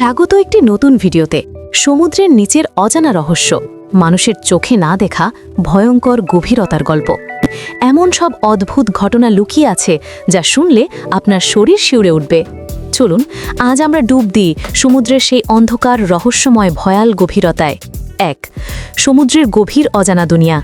স্বাগত একটি নতুন ভিডিওতে। সমুদ্রের নিচের অজানা রহস্য, মানুষের চোখে না দেখা ভয়ঙ্কর গভীরতার গল্প। এমন সব অদ্ভুত ঘটনা লুকিয়ে আছে যা শুনলে আপনার শরীর শিউরে উঠবে। চলুন, আজ আমরা ডুব দিই সমুদ্রের সেই অন্ধকার, রহস্যময়, ভয়াল গভীরতায়। এক, সমুদ্রের গভীর অজানা দুনিয়া।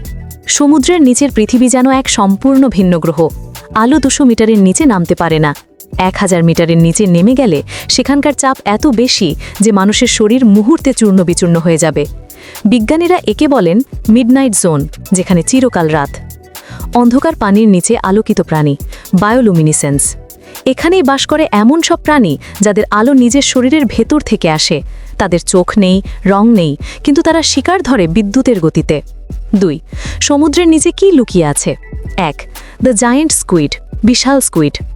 সমুদ্রের নিচের পৃথিবী যেন এক সম্পূর্ণ ভিন্ন গ্রহ। আলো দুশো মিটারের নিচে নামতে পারে না। এক হাজার মিটারের নিচে নেমে গেলে সেখানকার চাপ এত বেশি যে মানুষের শরীর মুহূর্তে চূর্ণ বিচূর্ণ হয়ে যাবে। বিজ্ঞানীরা একে বলেন মিডনাইট জোন, যেখানে চিরকাল রাত। অন্ধকার পানির নিচে আলোকিত প্রাণী, বায়োলুমিনিসেন্স। এখানেই বাস করে এমন সব প্রাণী যাদের আলো নিজের শরীরের ভেতর থেকে আসে। তাদের চোখ নেই, রং নেই, কিন্তু তারা শিকার ধরে বিদ্যুতের গতিতে। দুই, সমুদ্রের নিচে কি লুকিয়ে আছে? এক, দ্য জায়েন্ট স্কুইড, বিশাল স্কুইড।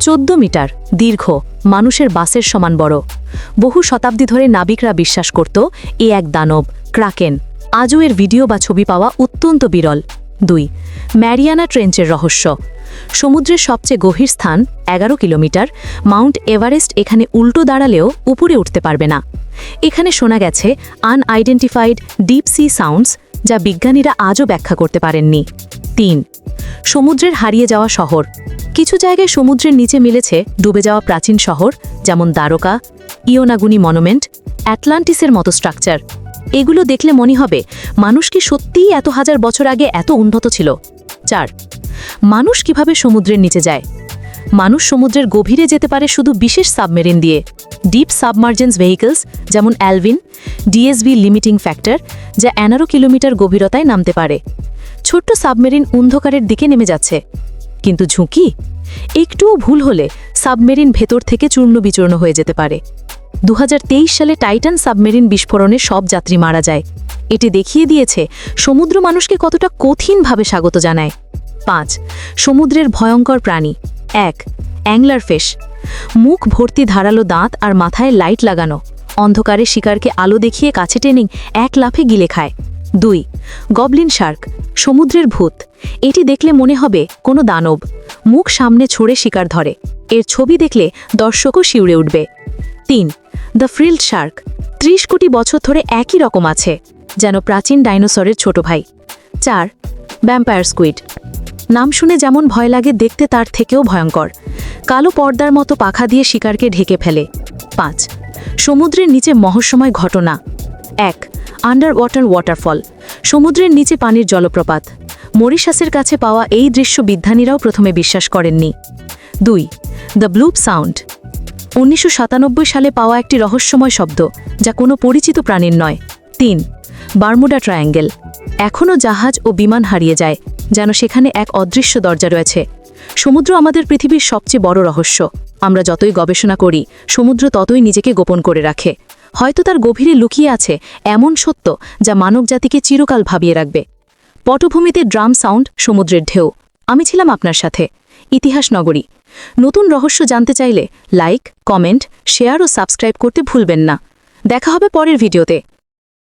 চোদ্দ মিটার, দীর্ঘ, মানুষের বাসের সমান বড়। বহু শতাব্দী ধরে নাবিকরা বিশ্বাস করত, এ এক দানব, ক্রাকেন। আজও এর ভিডিও বা ছবি পাওয়া অত্যন্ত বিরল। দুই, ম্যারিয়ানা ট্রেঞ্চের রহস্য। সমুদ্রের সবচেয়ে গভীর স্থান, এগারো কিলোমিটার, মাউন্ট এভারেস্ট এখানে উল্টো দাঁড়ালেও উপরে উঠতে পারবে না। এখানে শোনা গেছে, আনআইডেন্টিফাইড ডিপ সি সাউন্ডস, যা বিজ্ঞানীরা আজও ব্যাখ্যা করতে পারেননি। তিন, সমুদ্রের হারিয়ে যাওয়া শহর। কিছু জায়গায় সমুদ্রের নিচে মিলেছে ডুবে যাওয়া প্রাচীন শহর, যেমন দ্বারকা, ইয়োনাগুনি মনুমেন্ট, অ্যাটলান্টিসের মতো স্ট্রাকচার। এগুলো দেখলে মনে হবে, মানুষ কি সত্যিই এত হাজার বছর আগে এত উন্নত ছিল। চার, মানুষ কীভাবে সমুদ্রের নিচে যায়? মানুষ সমুদ্রের গভীরে যেতে পারে শুধু বিশেষ সাবমেরিন দিয়ে। ডিপ সাবমার্জেন্স ভেহিকলস, যেমন অ্যালভিন, ডিএসভি লিমিটিং ফ্যাক্টর, যা এনারো কিলোমিটার গভীরতায় নামতে পারে। ছোট্ট সাবমেরিন অন্ধকারের দিকে নেমে যাচ্ছে। কিন্তু ঝুঁকি? একটুও ভুল হলে সাবমেরিন ভেতর থেকে চূর্ণ বিচূর্ণ হয়ে যেতে পারে। দু হাজার তেইশ সালে টাইটান সাবমেরিন বিস্ফোরণে সব যাত্রী মারা যায়। এটি দেখিয়ে দিয়েছে সমুদ্র মানুষকে কতটা কঠিনভাবে স্বাগত জানায়। পাঁচ, সমুদ্রের ভয়ঙ্কর প্রাণী। এক অ্যাংলার ফিশ মুখ ভর্তি ধারালো দাঁত আর মাথায় লাইট লাগানো। অন্ধকারে শিকারকে আলো দেখিয়ে কাছে টেনে এক লাফে গিলে খায়। দুই, গবলিন শার্ক। সমুদ্রের ভূত। এটি দেখলে মনে হবে কোনো দানব। মুখ সামনে ছড়ে শিকার ধরে। এর ছবি দেখলে দর্শকও শিউরে উঠবে। তিন, দ্য ফ্রিল্ড শার্ক। ত্রিশ কোটি বছর ধরে একই রকম আছে, যেন প্রাচীন ডাইনোসরের ছোট ভাই। চার, ভ্যাম্পায়ার স্কুইড। নাম শুনে যেমন ভয় লাগে, দেখতে তার থেকেও ভয়ঙ্কর। কালো পর্দার মতো পাখা দিয়ে শিকারকে ঢেকে ফেলে। পাঁচ, সমুদ্রের নিচে মহস্যময় ঘটনা। এক আন্ডার ওয়াটার ওয়াটারফল সমুদ্রের নিচে পানির জলপ্রপাত। মরিশাসের কাছে পাওয়া এই দৃশ্য বিজ্ঞানীরাও প্রথমে বিশ্বাস করেননি। দুই, দ্য ব্লুপ সাউন্ড। উনিশশো সাতানব্বই সালে পাওয়া একটি রহস্যময় শব্দ, যা কোনো পরিচিত প্রাণীর নয়। তিন, বারমুডা ট্রায়াঙ্গেল। এখনও জাহাজ ও বিমান হারিয়ে যায়, যেন সেখানে এক অদৃশ্য দরজা রয়েছে। সমুদ্র আমাদের পৃথিবীর সবচেয়ে বড় রহস্য। আমরা যতই গবেষণা করি, সমুদ্র ততই নিজেকে গোপন করে রাখে। হয়তো তার গভীরে লুকিয়ে আছে এমন সত্য যা মানবজাতিকে চিরকাল ভাবিয়ে রাখবে। পটভূমিতে ড্রাম সাউন্ড, সমুদ্রের ঢেউ। আমি ছিলাম আপনার সাথে। ইতিহাস নগরী। নতুন রহস্য জানতে চাইলে লাইক, কমেন্ট, শেয়ার ও সাবস্ক্রাইব করতে ভুলবেন না। দেখা হবে পরের ভিডিওতে।